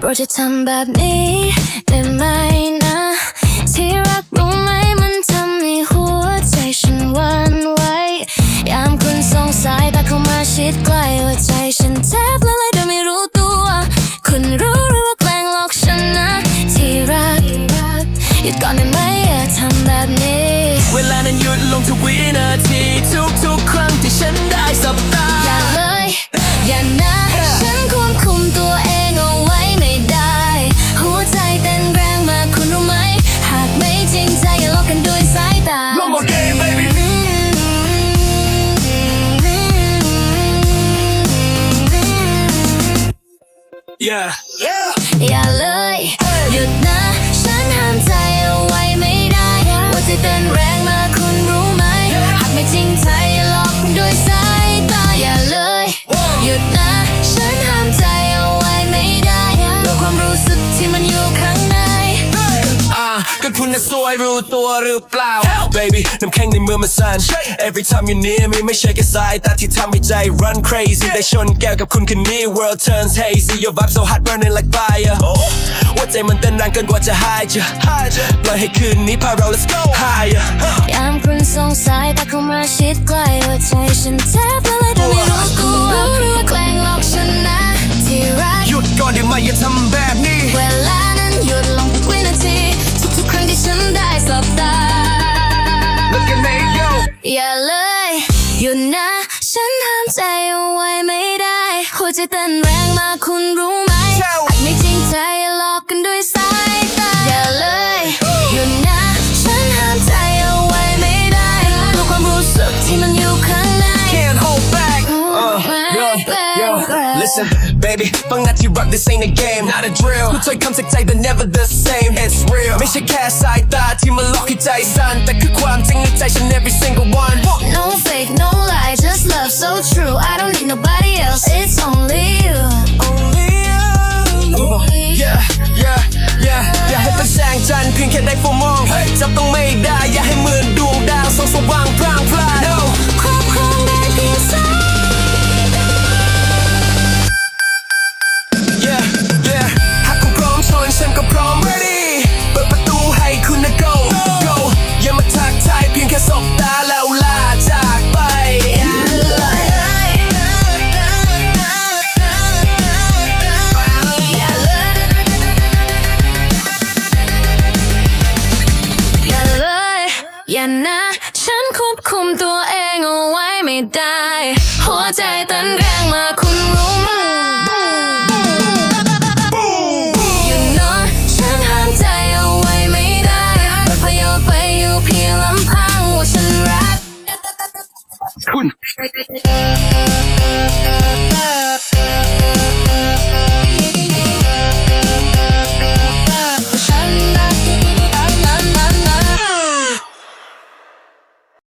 โปรดจะทำแบบนี้ได้ไหมนะ ที่รักรู้ไหมมันทำให้หัวใจฉันวันไหวยามคุณสงสายตาเข้ามาชิดใกล้หัวใจฉันแทบละลายโดยไม่รู้ตัว คุณรู้หรือว่าแกล้งหลอกฉันนะ ที่รักหยุดก่อนได้ไหมอย่าทำแบบนี้ เวลานั้นหยุดลงทุกวินาที yeah อย่าเลย หยุดนะ ฉันห้ามใจเอาไว้ คุณน่ะสวยรู้ตัวหรือเปล่า baby น้ำแข็งในมือมันสั่น every time you near me ไม่ใช่แค่สายตาที่ทำให้ใจ run crazy ได้ชนแก้วกับคุณคืนนี้ world turns hazy your vibe so hot burning like fire หัวใจมันเต้นแรงเกินกว่าจะหายใจปล่อยให้คืนนี้พาเรา let's go higher ยามคุณส่งสายตาเข้ามาชิดใกล้หัวใจฉันแทบละลายโดยไม่รู้ตัวรู้ว่าแกล้งหลอกฉันนะที่รักหยุดก่อนได้ไหมอย่าทำแบบ อย่าเลยหยุดนะ ฉันห้ามใจเอาไว้ไม่ได้หัวใจเต้นแรงมากคุณรู้ไหม Tell หากไม่จริงใจอย่าหลอกกันด้วยสายตาอย่าเลยหยุดนะ ฉันห้ามใจเอาไว้ไม่ได้ด้วยความรู้สึกที่มันอยู่ข้างใน can't hold back uh, yo yo listen baby ฟังนะที่รัก this ain't a game not a drill ผู้ถ้อยคำจากใจ but never the same it's real ไม่ใช่แค่สาย ให้ใจสั่นแต่คือความจริงในใจฉัน every single one No fake, no lie, just love so true. I don't need nobody else, it's only you. only you อย่านะ ฉันควบคุมตัวเองเอาไว้ไม่ได้ หัวใจเต้นแรงมาคุณรู้ไหม You know ฉันหามใจเอาไว้ไม่ได้แต่พยอไปอยู่เพียงลำพังว่าฉันรักคุณ